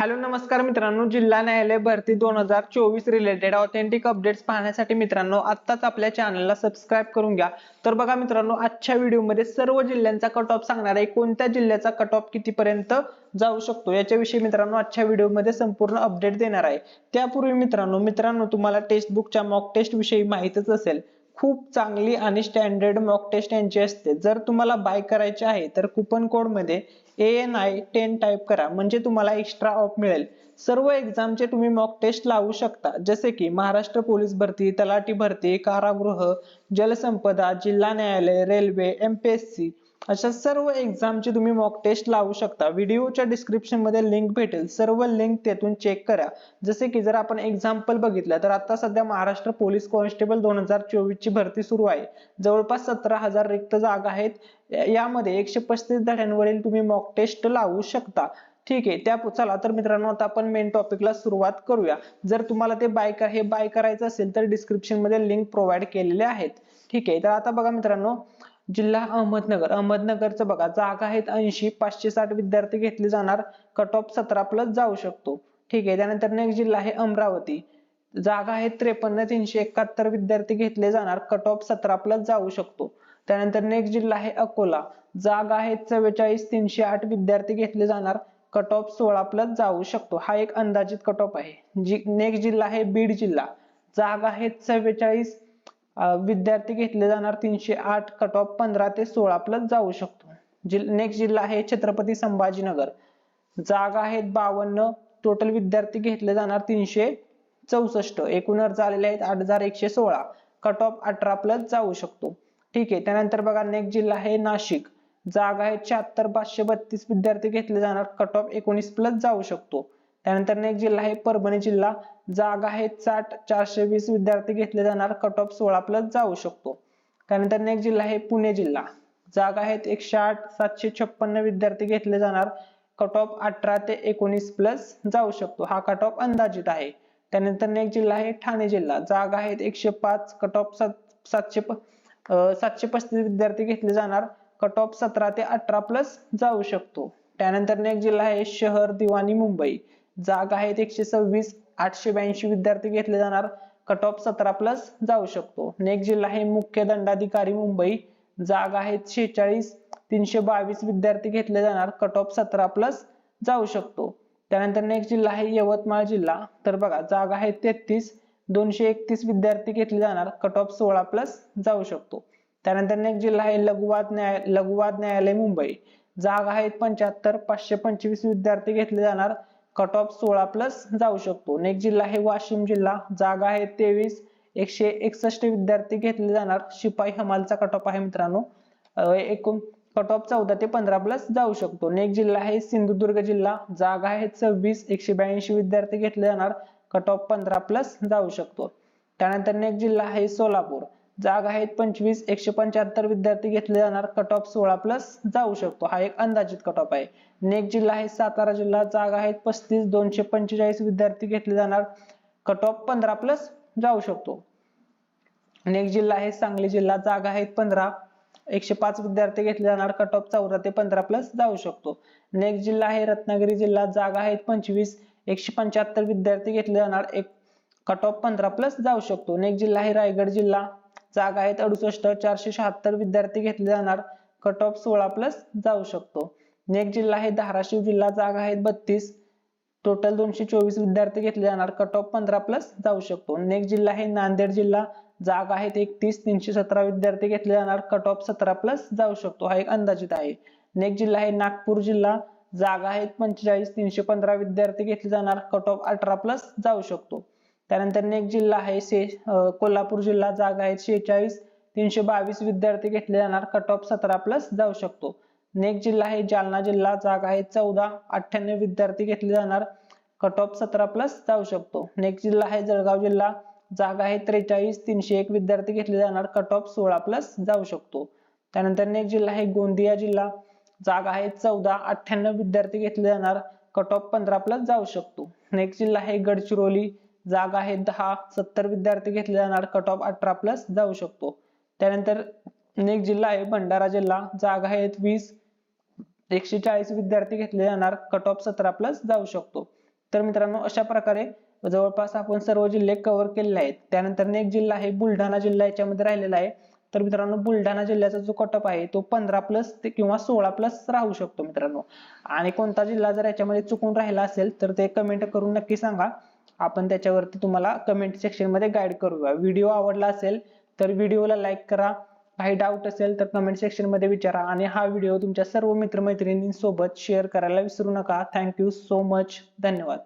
Hello नमस्कार मित्रांनो. जिल्हा न्यायालय भरती दोन हजार चोवीस रिलेटेड ऑथेंटिक अपडेट्स पाहण्यासाठी मित्रांनो आत्ताच आपल्या चॅनलला सबस्क्राईब करून घ्या. तर बघा मित्रांनो आजच्या व्हिडिओमध्ये सर्व जिल्ह्यांचा कट ऑफ सांगणार आहे कोणत्या जिल्ह्याचा कट ऑफ कितीपर्यंत जाऊ शकतो याच्याविषयी मित्रांनो आजच्या व्हिडिओमध्ये संपूर्ण अपडेट देणार आहे. त्यापूर्वी मित्रांनो मित्रांनो तुम्हाला टेक्स्ट बुकच्या मॉक टेस्ट विषयी माहितच असेल. खूप चांगली आणि स्टँडर्ड मॉक टेस्ट यांची असते. जर तुम्हाला बाय करायचे आहे तर कुपन कोडमध्ये A N I ten type करा. म्हणजे तुम्हाला एक्स्ट्रा ऑफ मिळेल. सर्व एक्झामचे तुम्ही मॉक टेस्ट लावू शकता. जसे की महाराष्ट्र पोलीस भरती तलाठी भरती कारागृह जलसंपदा जिल्हा न्यायालय railway M P S C अशा सर्व एक्झामची तुम्ही मॉक टेस्ट लावू शकता. व्हिडिओच्या डिस्क्रिप्शनमध्ये लिंक भेटेल. सर्व लिंक तेथून चेक करा. जसे की जर आपण एक्झाम्पल बघितलं तर आता सध्या महाराष्ट्र पोलीस कॉन्स्टेबल दोन हजार चोवीस ची भरती सुरू आहे. जवळपास सतरा हजार रिक्त जागा आहेत. यामध्ये एकशे पस्तीस धड्यांवरील तुम्ही मॉक टेस्ट लावू शकता. ठीक आहे. त्या चला तर मित्रांनो आता आपण मेन टॉपिकला सुरुवात करूया. जर तुम्हाला ते बाय हे बाय करायचं असेल तर डिस्क्रिप्शनमध्ये लिंक प्रोव्हाइड केलेले आहेत. ठीक आहे. तर आता बघा मित्रांनो जिल्हा अहमदनगर. अहमदनगरचं बघा जागा आहेत ऐंशी पाचशे साठ विद्यार्थी घेतले जाणार. कट ऑफ सतरा प्लस जाऊ शकतो. ठीक आहे. त्यानंतर नेक्स्ट जिल्हा आहे अमरावती. जागा आहेत त्रेपन्न तीनशे एकाहत्तर विद्यार्थी घेतले जाणार. कट ऑफ सतरा प्लस जाऊ शकतो. त्यानंतर नेक्स्ट जिल्हा आहे अकोला. जागा आहेत चव्वेचाळीस तीनशे आठ विद्यार्थी घेतले जाणार. कट ऑफ सोळा प्लस जाऊ शकतो. हा एक अंदाजित कट ऑफ आहे. जी नेक्स्ट जिल्हा आहे बीड जिल्हा. जागा आहेत चव्वेचाळीस विद्यार्थी घेतले जाणार तीनशे आठ कट ऑफ पंधरा ते सोळा प्लस जाऊ शकतो. नेक्स्ट जिल्हा आहे छत्रपती संभाजीनगर. जागा आहेत बावन्न टोटल विद्यार्थी घेतले जाणार तीनशे चौसष्ट. एकूण अर्ज आलेले आहेत आठ हजार एकशे सोळा. कट ऑफ अठरा प्लस जाऊ शकतो. ठीक आहे त्यानंतर बघा नेक्स्ट जिल्हा आहे नाशिक. जागा आहे शहात्तर पाचशे बत्तीस विद्यार्थी घेतले जाणार. कट ऑफ एकोणीस प्लस जाऊ शकतो. त्यानंतर नेक्स्ट जिल्हा आहे परभणी जिल्हा. जागा आहे साठ चारशे वीस विद्यार्थी घेतले जाणार. कट ऑफ सोळा प्लस जाऊ शकतो. त्यानंतर नेक्स्ट जिल्हा आहे पुणे जिल्हा. जागा आहेत एकशे आठ सातशे छप्पन्न विद्यार्थी घेतले जाणार. कट ऑफ अठरा ते एकोणीस प्लस जाऊ शकतो. हा कट ऑफ अंदाजित आहे. त्यानंतर नेक्स्ट जिल्हा आहे ठाणे जिल्हा. जागा आहेत एकशे पाच कट ऑफ सातशे सातशे पस्तीस विद्यार्थी घेतले जाणार. कट ऑफ सतरा ते अठरा प्लस जाऊ शकतो. त्यानंतर नेक्स्ट जिल्हा आहे शहर दिवाणी मुंबई. जागा आहेत एकशे सव्वीस आठशे ब्याऐंशी विद्यार्थी घेतले जाणार. कट ऑफ सतरा प्लस जाऊ शकतो. नेक्स्ट जिल्हा आहे मुख्य दंडाधिकारी मुंबई. जागा आहेत शेहेचाळीस तीनशे बावीस विद्यार्थी घेतले जाणार. कट ऑफ सतरा प्लस जाऊ शकतो. त्यानंतर नेक्स्ट जिल्हा आहे यवतमाळ जिल्हा. तर बघा जागा आहे तेहतीस दोनशे एकतीस विद्यार्थी घेतले जाणार. कट ऑफ सोळा प्लस जाऊ शकतो. त्यानंतर नेक्स्ट जिल्हा आहे लघुवाद न्याय लघुवाद न्यायालय मुंबई. जागा आहेत पंच्याहत्तर पाचशे पंचवीस विद्यार्थी घेतले जाणार. कट ऑफ सोळा प्लस जाऊ शकतो. नेक्स्ट जिल्हा आहे वाशिम जिल्हा. जागा आहे तेवीस एकशे एकसष्ट विद्यार्थी घेतले जाणार. शिपाई हमालचा कट ऑफ आहे मित्रांनो. एकूण कट ऑफ चौदा ते पंधरा प्लस जाऊ शकतो. नेक्स्ट जिल्हा आहे सिंधुदुर्ग जिल्हा. जागा आहे सव्वीस एकशे ब्याऐंशी विद्यार्थी घेतले जाणार. कट ऑफ पंधरा प्लस जाऊ शकतो. त्यानंतर नेक्स्ट जिल्हा आहे सोलापूर. जागा आहेत पंचवीस एकशे पंच्याहत्तर विद्यार्थी घेतले जाणार. कट ऑफ सोळा प्लस जाऊ शकतो. हा एक अंदाजित कट ऑफ आहे. नेक्स्ट जिल्हा आहे सातारा जिल्हा. जागा आहेत पस्तीस दोनशे पंचेचाळीस विद्यार्थी घेतले जाणार. कट ऑफ पंधरा प्लस जाऊ शकतो. नेक्स्ट जिल्हा आहे सांगली जिल्हा. जागा आहेत पंधरा एकशे पाच विद्यार्थी घेतले जाणार. कट ऑफ चौदा ते पंधरा प्लस जाऊ शकतो. नेक्स्ट जिल्हा आहे रत्नागिरी जिल्हा. जागा आहेत पंचवीस एकशे पंच्याहत्तर विद्यार्थी घेतले जाणार. एक कट ऑफ पंधरा प्लस जाऊ शकतो. नेक्स्ट जिल्हा आहे रायगड जिल्हा. जागा आहेत. अडुसष्ट चारशे शहात्तर विद्यार्थी घेतले जाणार. कट ऑफ सोळा प्लस जाऊ शकतो. नेक्स्ट जिल्हा आहे धाराशिव जिल्हा. जागा आहेत बत्तीस. टोटल दोनशे चोवीस विद्यार्थी घेतले जाणार. कट ऑफ पंधरा प्लस जाऊ शकतो. नेक्स्ट जिल्हा आहे नांदेड जिल्हा. जागा आहेत एकतीस तीनशे सतरा विद्यार्थी घेतले जाणार. कट ऑफ सतरा प्लस जाऊ शकतो. हा एक अंदाजित आहे. नेक्स्ट जिल्हा आहे नागपूर जिल्हा. जागा आहेत पंचेचाळीस तीनशे पंधरा विद्यार्थी घेतले जाणार. कट ऑफ अठरा प्लस जाऊ शकतो. त्यानंतर नेक्स्ट जिल्हा आहे से कोल्हापूर जिल्हा जागा आहेत शेहेचाळीस तीनशे बावीस विद्यार्थी घेतले जाणार. कट ऑफ सतरा प्लस जाऊ शकतो. नेक्स्ट जिल्हा आहे जालना जिल्हा जागा आहे चौदा अठ्ठ्याण्णव विद्यार्थी घेतले जाणार. कट ऑफ सतरा प्लस जाऊ शकतो. नेक्स्ट जिल्हा आहे जळगाव जिल्हा जागा आहे त्रेचाळीस तीनशे एक विद्यार्थी घेतले जाणार. कट ऑफ सोळा प्लस जाऊ शकतो. त्यानंतर नेक्स्ट जिल्हा आहे गोंदिया जिल्हा जागा आहे चौदा अठ्ठ्याण्णव विद्यार्थी घेतले जाणार. कट ऑफ पंधरा प्लस जाऊ शकतो. नेक्स्ट जिल्हा आहे गडचिरोली जागा आहे दहा सत्तर विद्यार्थी घेतले जाणार. कट ऑफ अठरा प्लस जाऊ शकतो. त्यानंतर नेक्स्ट जिल्हा आहे भंडारा जिल्हा. जागा आहेत वीस एकशे चाळीस विद्यार्थी घेतले जाणार. कट ऑफ सतरा प्लस जाऊ शकतो. तर मित्रांनो अशा प्रकारे जवळपास आपण सर्व जिल्हे कव्हर केलेले आहेत. त्यानंतर नेक्स्ट जिल्हा आहे बुलढाणा जिल्हा याच्यामध्ये राहिलेला आहे. तर मित्रांनो बुलढाणा जिल्ह्याचा जो कटअप आहे तो पंधरा प्लस किंवा सोळा प्लस राहू शकतो मित्रांनो. आणि कोणता जिल्हा जर याच्यामध्ये चुकून राहिला असेल तर ते कमेंट करून नक्की सांगा. आपण त्याच्यावरती तुम्हाला कमेंट सेक्शनमध्ये गाईड करूया. व्हिडिओ आवडला असेल तर व्हिडिओला लाईक करा. काही डाऊट असेल तर कमेंट सेक्शनमध्ये विचारा. आणि हा व्हिडिओ तुमच्या सर्व मित्रमैत्रिणींसोबत शेअर करायला विसरू नका. थँक्यू सो मच धन्यवाद.